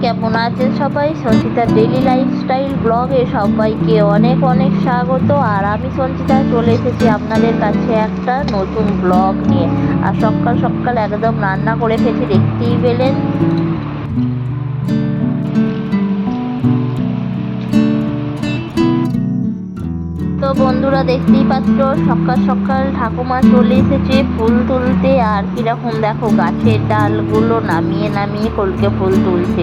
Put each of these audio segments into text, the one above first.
কেমন আছেন সবাই? সঞ্চিতা ডেলি লাইফস্টাইল ব্লগে সবাইকে অনেক অনেক স্বাগত। আর আমি সঞ্চিতা চলে এসেছি আপনাদের কাছে একটা নতুন ব্লগ নিয়ে। আর সকাল সকাল একদম রান্না করে ফেছি দেখতেই পেলেন। তো বন্ধুরা দেখতেই পাচ্ছ, সকাল সকাল ঠাকুমা চলে এসেছে ফুল তুলতে। আর কীরকম দেখো, গাছের ডালগুলো নামিয়ে নামিয়ে কলকে ফুল তুলছে।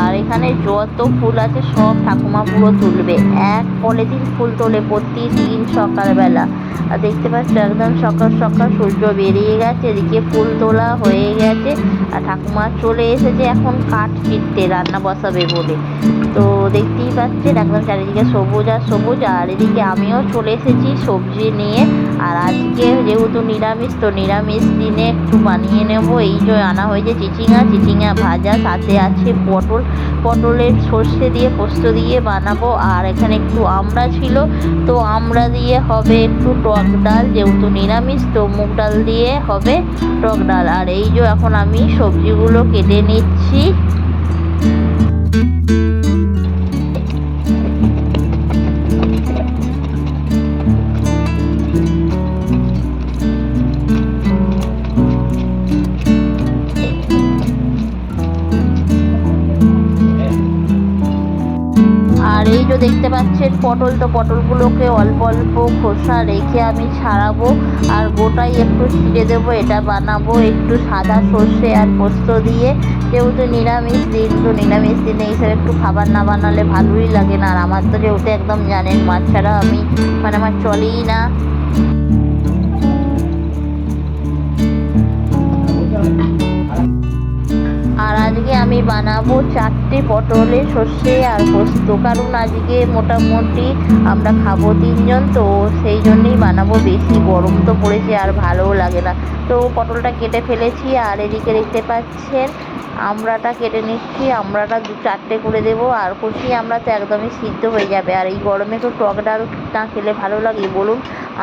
আর এখানে যত ফুল আছে, সব ঠাকুমা পুরো তুলবে। এক পলিথিন ফুল তোলে প্রতিদিন সকালবেলা। আর দেখতে পাচ্ছ, একদম সকাল সকাল সূর্য বেরিয়ে গেছে, এদিকে ফুল তোলা হয়ে গেছে। আর ঠাকুমা চলে এসেছে এখন কাঠ চিটতে, রান্না বসাবে বলে। তো দেখতেই পাচ্ছেন একদম চারিদিকে সবুজ আর সবুজ, আর এদিকে আমিও চলে এসেছি সবজি নিয়ে। আর আজকে যেহেতু নিরামিষ, তো নিরামিষ দিনে একটু বানিয়ে নেব। এই যে আনা হয়েছে চিচিঙা চিচিঙা ভাজা, সাথে আছে পটল। পটলের সর্ষে দিয়ে পোস্ত দিয়ে বানাবো। আর এখানে একটু আমড়া ছিল, তো আমড়া দিয়ে হবে একটু টক ডাল। যেহেতু নিরামিষ, তো মুগ ডাল দিয়ে হবে টক ডাল। আর এই যে এখন আমি সবজিগুলো কেটে নিচ্ছি। আর দেখতে পাচ্ছেন, পটল তো পটলগুলোকে অল্প অল্প খোসা রেখে আমি ছাড়াবো আর গোটাই একটু ছিঁড়ে দেবো, এটা বানাবো একটু সাদা সর্ষে আর পোস্ত দিয়ে। যেহেতু নিরামিষ দিন, তো নিরামিষ দিনে এইসব একটু খাবার না বানালে ভালোই লাগে না। আর আমার তো যেহেতু একদম জানেন মাছ ছাড়া আমি মানে আমার চলেই না। আমি বানাবো চারটে পটলে সর্ষে আর পোস্ত। কারণ আজকে মোটামুটি আমরা খাব তিনজন, তো সেই জন্যেই বানাবো। বেশি গরম তো পড়েছে আর ভালোও লাগে না। তো পটলটা কেটে ফেলেছি আর এদিকে দেখতে পাচ্ছেন, আমড়াটা কেটে নিচ্ছি। আমড়াটা দু চারটে করে দেবো। আর কষি আমরা তো একদমই সিদ্ধ হয়ে যাবে। আর এই গরমে তো টক ডাল না খেলে ভালো লাগে। বলুন,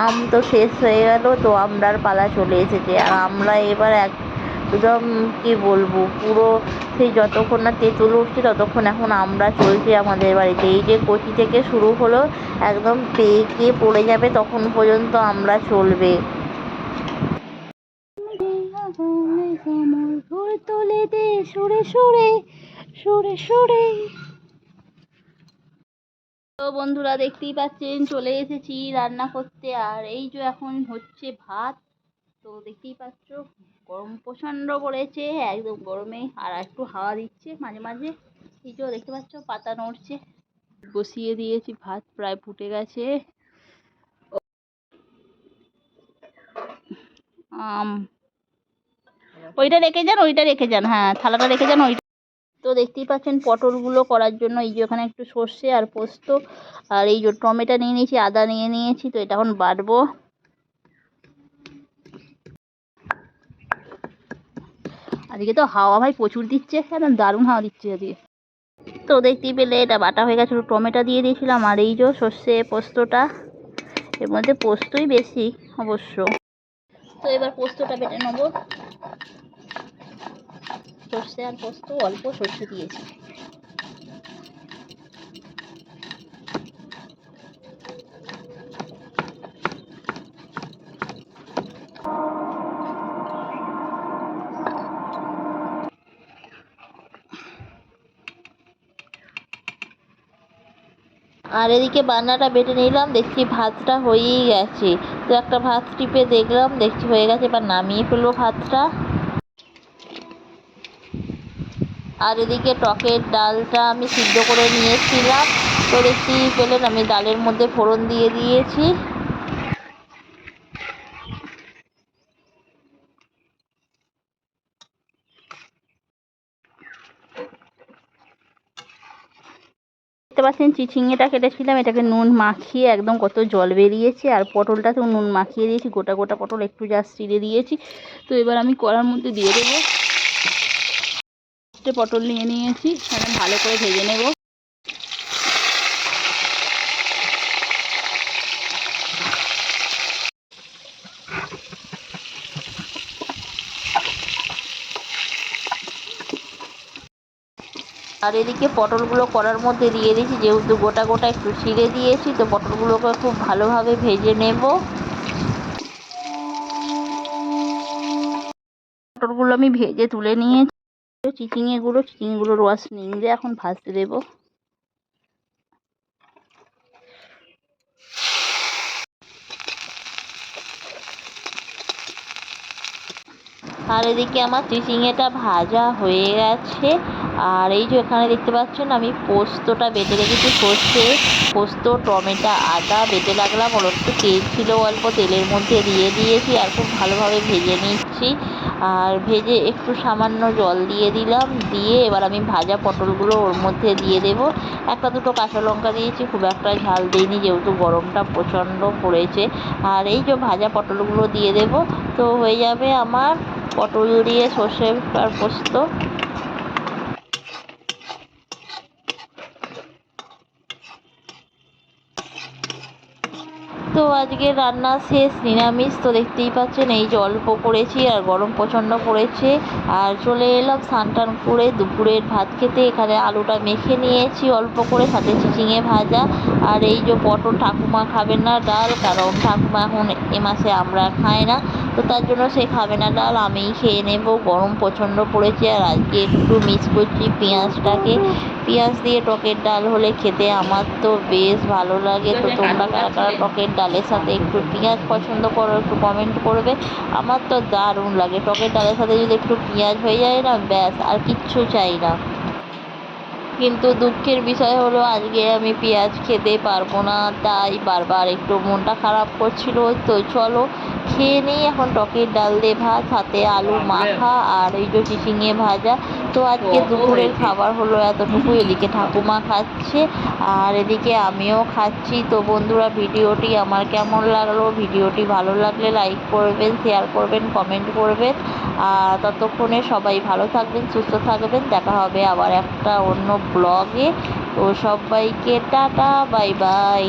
আম তো শেষ হয়ে গেল, তো আমড়ার পালা চলে এসেছে। আর আমরা এবার এক একদম কি বলব, পুরো সেই যতক্ষণ না তেঁতুল উঠছে ততক্ষণ এখন আমরা চলছি আমাদের বাড়িতে। এই যে কচি থেকে শুরু হলো, একদম পেকে পড়ে যাবে তখন পর্যন্ত আমরা চলবে। দে সুরে সুরে সুরে তো বন্ধুরা দেখতেই পাচ্ছেন, চলে এসেছি রান্না করতে। আর এই যে এখন হচ্ছে ভাত। তো দেখতেই পাচ্ছ, গরম প্রচণ্ড পড়েছে, একদম গরমে, আর একটু হাওয়া দিচ্ছে মাঝে মাঝে। এই যে দেখতে পাচ্ছ, পাতা নড়ছে। বসিয়ে দিয়েছি ভাত, প্রায় ফুটে গেছে। ওইটা রেখে যান, ওইটা রেখে যান হ্যাঁ থালাটা রেখে যান ওইটা তো দেখতেই পাচ্ছেন পটলগুলো করার জন্য, এই যে ওখানে একটু সর্ষে আর পোস্ত, আর এই যে টমেটো নিয়ে নিয়েছি, আদা নিয়ে নিয়েছি, তো এটা এখন বাটবো। আজকে তো হাওয়া ভাই প্রচুর দিচ্ছে, একদম দারুণ হাওয়া দিচ্ছে আজকে। তো দেখতেই পেলে, এটা বাটা হয়ে গেছিল টমেটো দিয়ে দিয়েছিলাম, আর এই যে সর্ষে পোস্তটা, এর মধ্যে পোস্তই বেশি অবশ্য। তো এবার পোস্তটা বেটে নেব। সর্ষে আর পোস্ত, অল্প সর্ষে দিয়েছি। আর এদিকে বান্নাটা বেটে নিলাম, দেখছি ভাতটা হয়েই গেছে। তো একটা ভাত টিপে দেখলাম, দেখছি হয়ে গেছে, এবার নামিয়ে ফেলব ভাতটা। আর এদিকে টকের ডালটা আমি সিদ্ধ করে নিয়েছিলাম। তো দেখতেই পেলেন, আমি ডালের মধ্যে ফোড়ন দিয়ে দিয়েছি। দেখতে পাচ্ছেন চিচিঙেটা কেটেছিলাম, এটাকে নুন মাখিয়ে একদম কত জল বেরিয়েছে, আর পটলটাতেও নুন মাখিয়ে দিয়েছি, গোটা গোটা পটল একটু জাস্ট চিড়ে দিয়েছি। তো এবার আমি কড়ার মধ্যে দিয়ে দেবো। পটল নিয়ে নিয়েছি, এখন ভালো করে ভেজে নেব। আর এদিকে পটলগুলো করার মধ্যে দিয়ে দিয়েছি, যেহেতু গোটা গোটা একটু ছিঁড়ে দিয়েছি, তো পটলগুলোকে খুব ভালোভাবে ভেজে নেব। পটলগুলো আমি ভেজে তুলে নিয়েছি। চিচিঙে গুঁড়ো চিচিঙে গুঁড়ো রস নিয়ে এখন ভাজতে দেবো। আর এদিকে আমার চিচিঙেটা ভাজা হয়ে গেছে। আর এই যে এখানে দেখতে পাচ্ছেন আমি পোস্তটা বেটে রেখেছি সর্ষে, পোস্ত, টমেটো, আদা বেটে লাগলাম ওর একটু তেল ছিল অল্প, তেলের মধ্যে দিয়ে দিয়েছি আর খুব ভালোভাবে ভেজে নিচ্ছি। আর ভেজে একটু সামান্য জল দিয়ে দিলাম। দিয়ে এবার আমি ভাজা পটলগুলো ওর মধ্যে দিয়ে দেব। একটা দুটো কাঁচা লঙ্কা দিয়েছি, খুব একটা ঝাল দিইনি যেহেতু গরমটা প্রচণ্ড পড়েছে। আর এই যে ভাজা পটলগুলো দিয়ে দেব, তো হয়ে যাবে আমার পটল দিয়ে সর্ষে আর পোস্ত। তো আজকে রান্না শেষ, নিরামিষ। তো দেখতেই পাচ্ছেন, এই যে অল্প করেছি আর গরম প্রচণ্ড পড়েছে। আর চলে এলাম স্নান করে দুপুরের ভাত খেতে। এখানে আলুটা মেখে নিয়েছি অল্প করে, সাথে চিচিঙে ভাজা। আর এই যে পটল ঠাকুমা খাবেন না ডাল, কারণ ঠাকুমা এখন এ মাসে আমরা খাই না। তো তার জন্য সে খাবে না। ডাল আমিই খেয়ে নেব। গরম প্রচণ্ড পড়েছে আর আজকে একটু মিস করছি পেঁয়াজটাকে। পেঁয়াজ দিয়ে টকের ডাল হলে খেতে আমার তো বেশ ভালো লাগে। তো তোমরা কারা কারা টকের ডালের সাথে একটু পেঁয়াজ পছন্দ করো, একটু কমেন্ট করবে। আমার তো দারুণ লাগে। টকের ডালের সাথে যদি একটু পেঁয়াজ হয়ে যায় না, ব্যাস, আর কিচ্ছু চাই না। কিন্তু দুঃখের বিষয় হলো, আজকে আমি পেঁয়াজ খেতে পারব না। তাই বারবার একটু মনটা খারাপ করছিল। তো চলো খেয়ে নিই এখন টকের ডাল দিয়ে ভাত হাতে আলু মাখা আর ওই যে চিচিঙে ভাজা। তো আজকে দুপুরের খাবার হলো এতটুকু। এদিকে ঠাকুমা খাচ্ছে আর এদিকে আমিও খাচ্ছি। তো বন্ধুরা ভিডিওটি আমার কেমন লাগল? ভিডিওটি ভালো লাগলে লাইক করবেন শেয়ার করবেন কমেন্ট করবেন। আর ততক্ষণে সবাই ভালো থাকবেন সুস্থ থাকবেন। দেখা হবে আবার একটা অন্য ব্লগে তো সবাইকে টাটা বাই বাই